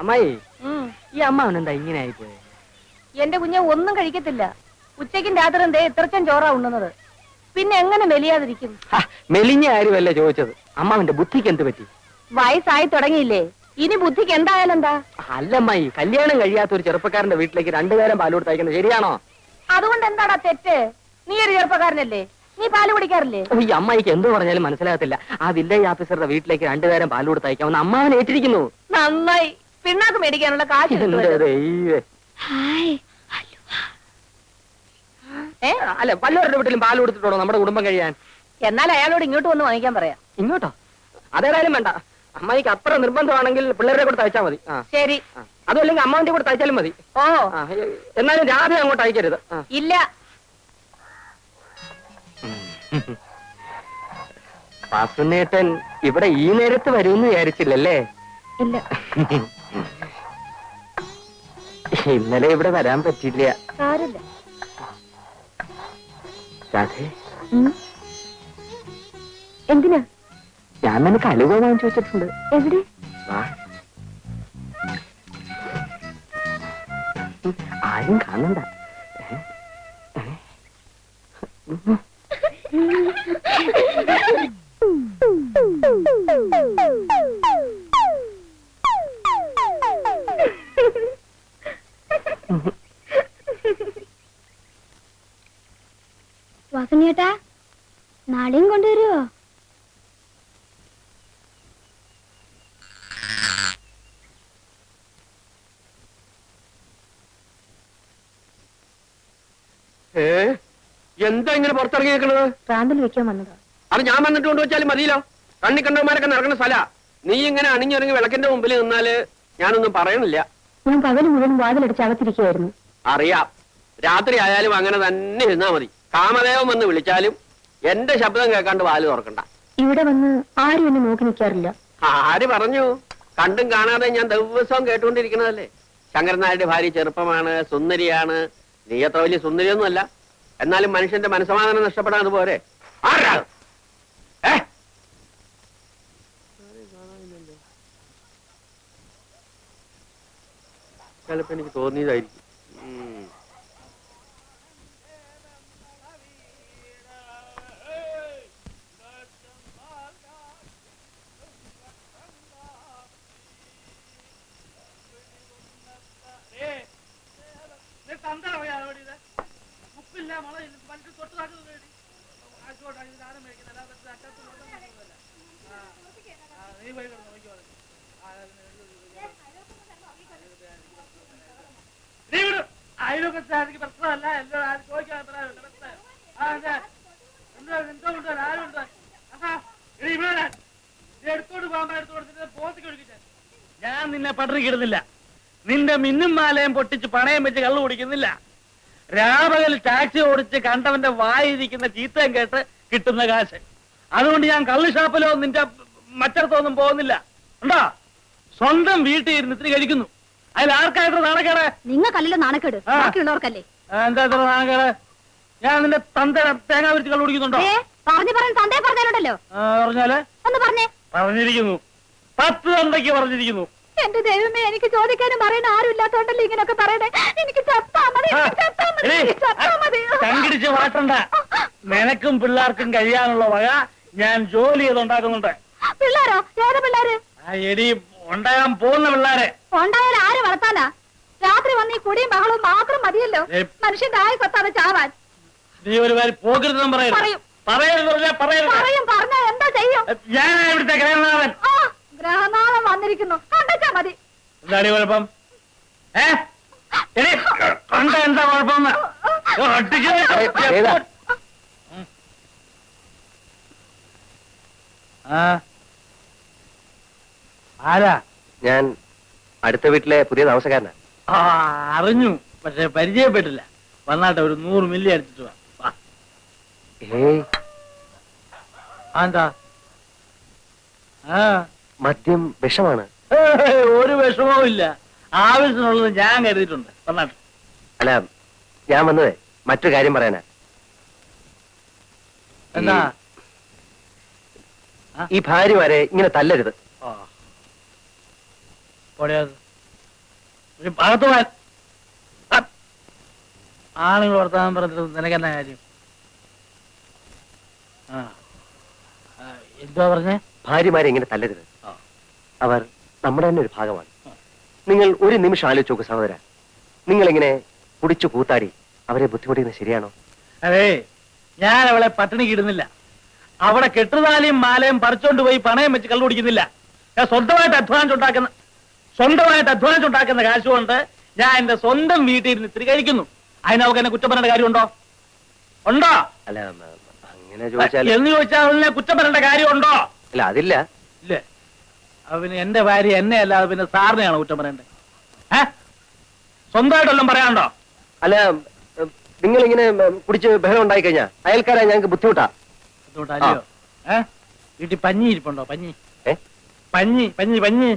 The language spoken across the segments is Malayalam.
അമ്മായി. ഈ അമ്മ എന്താ ഇങ്ങനെ ആയിപ്പോയെ എന്റെ കുഞ്ഞെ ഒന്നും കഴിക്കത്തില്ല. ഉച്ചയ്ക്കും രാത്രി എന്തേ ഇത്രച്ചും ചോറാ ഉണ്ണുന്നത്. പിന്നെ എങ്ങനെ മെലിയാതിരിക്കും? മെലിഞ്ഞ ആരുമല്ല ചോദിച്ചത്. അമ്മാവിന്റെ ബുദ്ധിക്ക് എന്ത് പറ്റി? വയസ്സായി തുടങ്ങിയില്ലേ. ഇനി ബുദ്ധിക്ക് എന്തായാലും എന്താ അല്ലമ്മായി കല്യാണം കഴിയാത്ത ഒരു ചെറുപ്പക്കാരന്റെ വീട്ടിലേക്ക് രണ്ടുപേരും പാൽ കൊടുത്തയക്കുന്നത് ശരിയാണോ? അതുകൊണ്ട് എന്താടാ തെറ്റ്? നീ ഒരു ചെറുപ്പക്കാരനല്ലേ? നീ പാൽ കുടിക്കാറില്ലേ? ഓ, ഈ അമ്മായിക്ക് എന്ത് പറഞ്ഞാലും മനസ്സിലാകത്തില്ല. ആ വില്ലേജ് ഓഫീസറുടെ വീട്ടിലേക്ക് രണ്ടുപേരും പാൽ കൊടുത്തയക്കാവുന്ന അമ്മാവൻ ഏറ്റിരിക്കുന്നു. നന്നായി. പിണ്ണാക്ക് മേടിക്കാനുള്ള കാശ് കിട്ടുമല്ലോ. ദൈവേ. ഏ? അല്ല പല്ലവരുടെ വീട്ടിലും പാൽ കൊടുത്തിട്ടുണ്ടോ നമ്മുടെ കുടുംബം കഴിയാൻ? എന്നാൽ അയാളോട് ഇങ്ങോട്ട് വന്ന് വാങ്ങിക്കാൻ പറയാം. ഇങ്ങോട്ടോ? അതേതായാലും വേണ്ട. അമ്മായിക്ക് അത്ര നിർബന്ധമാണെങ്കിൽ പിള്ളേരെ കൂടെ തയ്ച്ചാൽ മതി. ശരി. ആ. അമ്മാവിന്റെ കൂടെ തയ്ച്ചാലും മതി. ഓ. എന്നാലും രാധ അങ്ങോട്ട് അയക്കരുത്. ഇല്ല. വാസുനേട്ടൻ ഇവിടെ ഈ നേരത്ത് വരുമെന്ന് വിചാരിച്ചില്ലല്ലേ? ഇല്ല. ഇന്നലെ ഇവിടെ വരാൻ പറ്റില്ല സാരില്ല രാധേ. എന്തിനാ? ഞാൻ നിനക്ക് അലുവ വാങ്ങിച്ചു വെച്ചിട്ടുണ്ട്. എവിടെ? ആരും കാണണ്ട. ഏ? വാസനേട്ടാ നാളെയും കൊണ്ടുവരുവോ? ഏ? എന്താ ഇങ്ങനെ പുറത്തിറങ്ങി നിൽക്കണത് പ്രാന്തൽ വെക്കാൻ വന്നത്. അത് ഞാൻ വന്നിട്ട് കൊണ്ടുവച്ചാലും മതിയല്ലോ. കണ്ണി കണ്ടവന്മാരൊക്കെ നടക്കുന്ന സ്ഥല. നീ ഇങ്ങനെ അണിഞ്ഞിറങ്ങി വിളക്കിന്റെ മുമ്പിൽ നിന്നാൽ ഞാനൊന്നും പറയണില്ല. ഞാൻ പകൽ മുഴുവൻ വാതിലടിച്ച് അകത്തിരിക്കുകയായിരുന്നു അറിയാം. രാത്രി ആയാലും അങ്ങനെ തന്നെ ഇരുന്നാ മതി. കാമദേവൻ വന്ന് വിളിച്ചാലും എന്റെ ശബ്ദം കേൾക്കാണ്ട് വാൽ തുറക്കണ്ട. ഇവിടെ വന്ന് ആരും എന്നെ നോക്കി നിൽക്കാറില്ല. ആര് പറഞ്ഞു? കണ്ടും കാണാതെ ഞാൻ ദിവസവും കേട്ടുകൊണ്ടിരിക്കണതല്ലേ ശങ്കരൻ നായരുടെ ഭാര്യ ചെറുപ്പമാണ് സുന്ദരിയാണ്. നീ അത്ര വലിയ സുന്ദരിയൊന്നുമല്ല. എന്നാലും മനുഷ്യന്റെ മനസ്സമാധാനം നഷ്ടപ്പെടാൻ അതുപോലെ? ഏ? ചിലപ്പോ എനിക്ക് തോന്നിയതായിരിക്കും. ഉം. അയൽവക്കത്താർക്ക് പ്രശ്നമല്ല. എല്ലാം ആരും ചോദിക്കാൻ മനസ്സിലായോ ആ അതെ. എന്താ എന്തോ ഉണ്ടോ ആരും ഉണ്ട്. ആഹാ എടീ ഇവിടെ എടുത്തോണ്ട് പോകാൻ എടുത്തു പോത്തിക്ക് ഒഴുകിച്ചാൽ ഞാൻ നിന്നെ പട്ടിണിക്കിടുന്നില്ല നിന്റെ മിന്നും മാലയും പൊട്ടിച്ച് പണയം വെച്ച് കള്ളു കുടിക്കുന്നില്ല. രാപകൽ ടാക്സി ഓടിച്ച് കണ്ടവന്റെ വായിരിക്കുന്ന ചീത്തയും കേട്ട് കിട്ടുന്ന കാശ്. അതുകൊണ്ട് ഞാൻ കള്ളു ഷാപ്പിലോ നിന്റെ മറ്റടത്തൊന്നും പോകുന്നില്ല. ഉണ്ടോ? സ്വന്തം വീട്ടിൽ ഇരുന്ന് ഇത്തിരി കഴിക്കുന്നു. അതിൽ ആർക്കായിട്ട് നാണക്കേട്? നിങ്ങൾക്കല്ലല്ലോ നാണക്കേട്. ബാക്കിയുള്ളവർക്കല്ലേ. ആ, എന്താ ഇത്ര നാണക്കേട്? ഞാൻ നിന്റെ തന്ത തേങ്ങ വിരിച്ച് കള്ളു കുടിക്കുന്നുണ്ടോ? പറഞ്ഞു പറഞ്ഞു തന്തേ പറഞ്ഞാലുണ്ടല്ലോ. ആ, പറഞ്ഞാൽ? ഒന്ന് പറഞ്ഞേ. പറഞ്ഞിരിക്കുന്നു. പത്ത് തന്തയ്ക്ക് പറഞ്ഞിരിക്കുന്നു. എന്റെ ദൈവമേ എനിക്ക് ചോദിക്കാനും പറയണ? ആരും ഇല്ലാത്തോണ്ടല്ലേ ഇങ്ങനൊക്കെ പറയണേ എനിക്ക് ചങ്കിടിച്ച് മാറ്റണ്ട. നിനക്കും പിള്ളേർക്കും കഴിയാനുള്ള വക ഞാൻ ജോലി ചെയ്തുണ്ടാക്കുന്നുണ്ട്. പിള്ളേരോ? ഏതാ പിള്ളേര്? ആ എടി ഉണ്ടാകാൻ പോകുന്ന പിള്ളേരെ. ഉണ്ടായാൽ ആര് വളർത്താനാ? രാത്രി വന്ന് ഈ കുടിയും ബഹളവും മാത്രം മതിയല്ലോ. ഏ. മനുഷ്യന്റെ ആയി കൊത്താതെ ചാവാൻ. നീ ഒരു കാര്യം പോകരുതെന്ന് പറയരുത്. പറയും. പറയരുത് പറഞ്ഞാ പറയരുത്. പറയും പറഞ്ഞാ എന്താ ചെയ്യും? ഞാനാ ഇവിടുത്തെ ഗ്രഹനാഥൻ. ആ ഗ്രഹനാഥം വന്നിരിക്കുന്നു. കണ്ടച്ചാ മതി. എന്താണ് കുഴപ്പം? ഏ? എടി കണ്ട എന്താ കുഴപ്പം ഏതാ? ആരാ? ഞാൻ അടുത്ത വീട്ടിലെ പുതിയ താമസക്കാരനാ. ആ അറിഞ്ഞു. പക്ഷെ പരിചയപ്പെട്ടില്ല. വന്നാട്ടെ ഒരു നൂറ് മില്ലി അടിച്ചിട്ട് വാ. വാ. ഏയ്. ആ, എന്താ? ആ. മദ്യം വിഷമാണ്. ഏയ്, ഒരു വിഷമവും ഇല്ല. ആവശ്യത്തിനുള്ളത് ഞാൻ കരുതിയിട്ടുണ്ട്. വന്നാട്ടെ. അല്ല ഞാൻ വന്നതേ. മറ്റൊരു കാര്യം പറയാനാ. എന്താ? ഈ ഭാര്യമാരെ ഇങ്ങനെ തല്ലരുത്. ആ. പോടെയത് ഒരു ഭാഗത്ത് പോയാൽ ആ. ആണുങ്ങൾ വർത്താനം പറഞ്ഞിട്ട് നിനക്കെന്നാ കാര്യം? ആ. എന്തുവാ പറഞ്ഞേ? ഭാര്യമാരെ ഇങ്ങനെ തല്ലരുത്. അവർ നമ്മുടെ തന്നെ ഒരു ഭാഗമാണ്. നിങ്ങൾ ഒരു നിമിഷം ആലോചിച്ച് നോക്ക് സഹോദര. നിങ്ങൾ ഇങ്ങനെ കുടിച്ചു കൂത്താടി അവരെ ബുദ്ധിമുട്ടിക്കുന്നത് ശരിയാണോ? അതെ ഞാൻ അവളെ പട്ടിണി കിടുന്നില്ല അവിടെ കെട്ടുതാലിയും മാലയും പറിച്ചോണ്ട് പോയി പണയം വെച്ച് കള്ളു കുടിക്കുന്നില്ല ഞാൻ സ്വന്തമായിട്ട് അധ്വാനിച്ചുണ്ടാക്കുന്ന സ്വന്തമായിട്ട് അധ്വാനിച്ചുണ്ടാക്കുന്ന കാശ് കൊണ്ട് ഞാൻ എന്റെ സ്വന്തം വീട്ടിൽ ഇരുന്ന് ഇത്തിരി കഴിക്കുന്നു. അതിന് അവൾക്ക് എന്നെ കുറ്റം പറയേണ്ട കാര്യമുണ്ടോ? ഉണ്ടോ? അല്ല അങ്ങനെ ചോദിച്ചാൽ എന്ന് ചോദിച്ചാൽ അവനെ കുറ്റം പറയേണ്ട കാര്യമുണ്ടോ? അല്ല അതില്ല. ഇല്ല. അവന് എന്റെ ഭാര്യ എന്നെ അല്ലാതെ പിന്നെ സാറിനെയാണ് കുറ്റം പറയണ്ടേ ഏ? സ്വന്തമായിട്ടെല്ലാം പറയാനുണ്ടോ? അല്ല നിങ്ങൾ ഇങ്ങനെ കുടിച്ച് ബഹളം ഉണ്ടായി കഴിഞ്ഞാ അയൽക്കാരാ ഞങ്ങൾക്ക് ബുദ്ധിമുട്ടാ. അതുകൊണ്ടല്ലയോ ഏ? വീട്ടിൽ പഞ്ഞി ഇരിപ്പുണ്ടോ? പഞ്ഞി. പഞ്ഞി പഞ്ഞി പഞ്ഞി.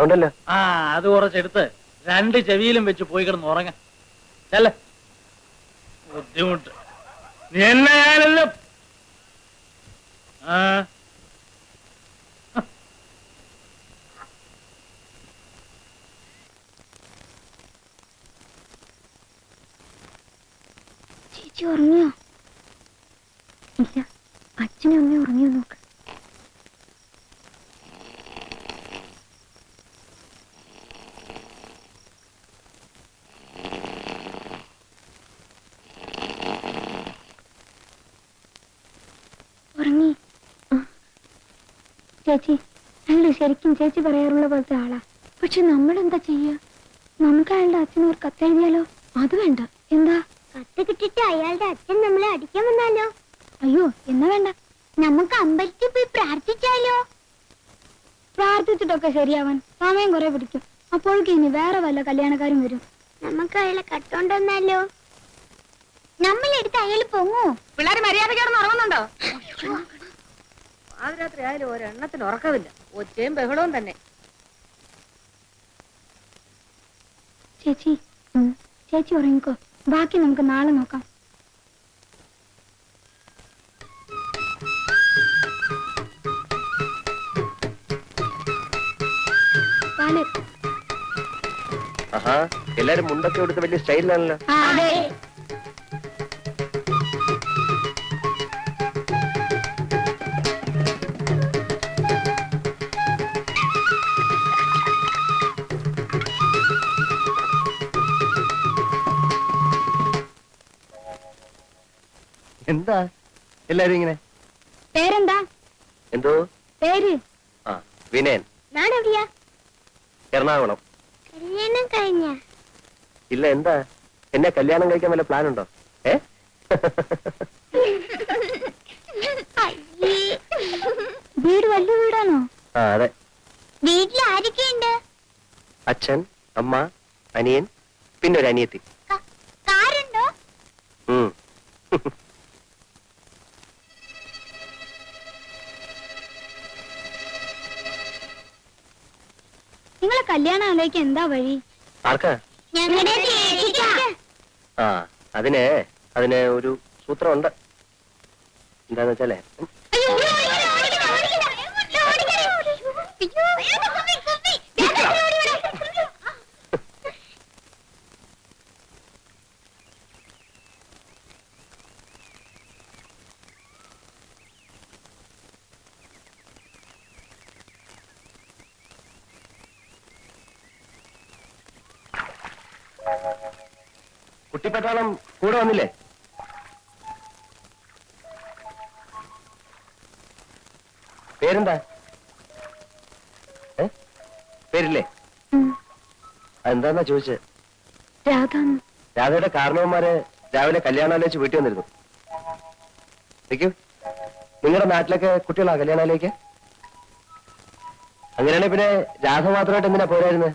ഉണ്ടല്ലോ. ആ അത് കുറച്ചെടുത്ത് രണ്ട് ചെവിയിലും വെച്ച് പോയി കിടന്ന് ഉറങ്ങ. ചെല്ല. ബുദ്ധിമുട്ട്. നീ എന്നെ ഞാനല്ലോ. ആ. ചേച്ചി ഉറങ്ങിയോ? ഇല്ല. അച്ഛനും അമ്മയും ഉറങ്ങിയോ നോക്ക് ഉറങ്ങി ആ. ചേച്ചി അയാൾ ശരിക്കും ചേച്ചി പറയാറുള്ള പോലത്തെ ആളാ. പക്ഷെ നമ്മൾ എന്താ ചെയ്യാ? നമുക്ക് അയാളുടെ അച്ഛന് ഒരു കത്തെഴുതിയാലോ അത് വേണ്ട. എന്താ? കത്ത് കിട്ടിട്ട് അയാളുടെ അച്ഛൻ നമ്മളെ അടിക്കാൻ വന്നാലോ? അയ്യോ എന്നാ വേണ്ട. നമുക്ക് അമ്പലത്തിൽ പോയി പ്രാർത്ഥിച്ചാലോ? പ്രാർത്ഥിച്ചിട്ടൊക്കെ ശരിയാവാൻ സമയം കുറെ പിടിക്കും. അപ്പോഴേക്ക് ഇനി വേറെ വല്ല കല്യാണക്കാരും വരും. നമുക്ക് അയാളെ കട്ടോണ്ടെന്നാലോ നമ്മളെടുത്ത് അയാൾ പൊങ്ങോ പിള്ളേർ മര്യാദയ്ക്ക് ഉറങ്ങുന്നുണ്ടോ? പാതിരാത്രി ആയാലും ഒരെണ്ണത്തിന് ഉറക്കമില്ല. ഒച്ചയും ബഹളവും തന്നെ. ചേച്ചി ചേച്ചി ഉറങ്ങിക്കോ. ബാക്കി നമുക്ക് നാളെ നോക്കാം. എല്ലാരും മുണ്ടൊക്കെ എടുത്ത് വലിയ സ്റ്റൈലിലാണല്ലോ എന്താ? എല്ലാരും ഇങ്ങനെ? പേരെന്താ? എന്തോ? പേര്? ആ വിനയൻ. നാടെവിടെയാ എറണാകുളം. കല്യാണം കഴിഞ്ഞ. ഇല്ല എന്താ? എന്നെ കല്യാണം കഴിക്കാൻ വല്ല പ്ലാൻ ഉണ്ടോ ഏ വീട് വലിയ വീടാണോ? ആ അതെ. വീട്ടിൽ ആരൊക്കെയുണ്ട് അച്ഛൻ അമ്മ അനിയൻ പിന്നെ ഒരു അനിയത്തി. കാറുണ്ടോ ഉം. നിങ്ങളെ കല്യാണം ആലോചിക്കാൻ എന്താ വഴി? ആർക്കാ? ഞങ്ങളുടെ ആ അതിന് അതിന് ഒരു സൂത്രമുണ്ട്. എന്താന്ന് വെച്ചാലേ ഉം, കുട്ടിപ്പട്ടാളം കൂടെ വന്നില്ലേ? പേരെന്താ? പേരില്ലേ? അതെന്താന്നാ ചോദിച്ചത് രാധാന്ന് രാധയുടെ കാരണവന്മാര് രാവിലെ കല്യാണാലോചിച്ച് വീട്ടിൽ വന്നിരുന്നു. നിങ്ങളുടെ നാട്ടിലൊക്കെ കുട്ടികളാ കല്യാണാലേക്ക് അങ്ങനെയാണെങ്കിൽ പിന്നെ രാധ മാത്രമായിട്ട് എന്തിനാ പോരായിരുന്നത്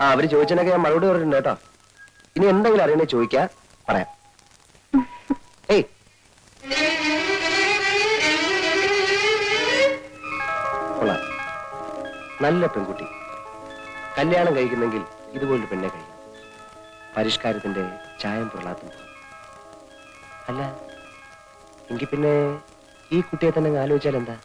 ആ അവർ ചോദിച്ചതിനൊക്കെ ഞാൻ മറുപടി പറഞ്ഞിട്ടുണ്ട് കേട്ടോ. ഇനി എന്തെങ്കിലും അറിയണേ ചോദിക്കാ പറയാം. ഏയ്. കൊള്ളാം. നല്ല പെൺകുട്ടി. കല്യാണം കഴിക്കുന്നെങ്കിൽ ഇതുപോലൊരു പെണ്ണെ കഴിക്കും. പരിഷ്കാരത്തിന്റെ ചായം പൊള്ളാത്തും അല്ല എങ്കിൽ പിന്നെ ഈ കുട്ടിയെ തന്നെ ആലോചിച്ചാൽ എന്താ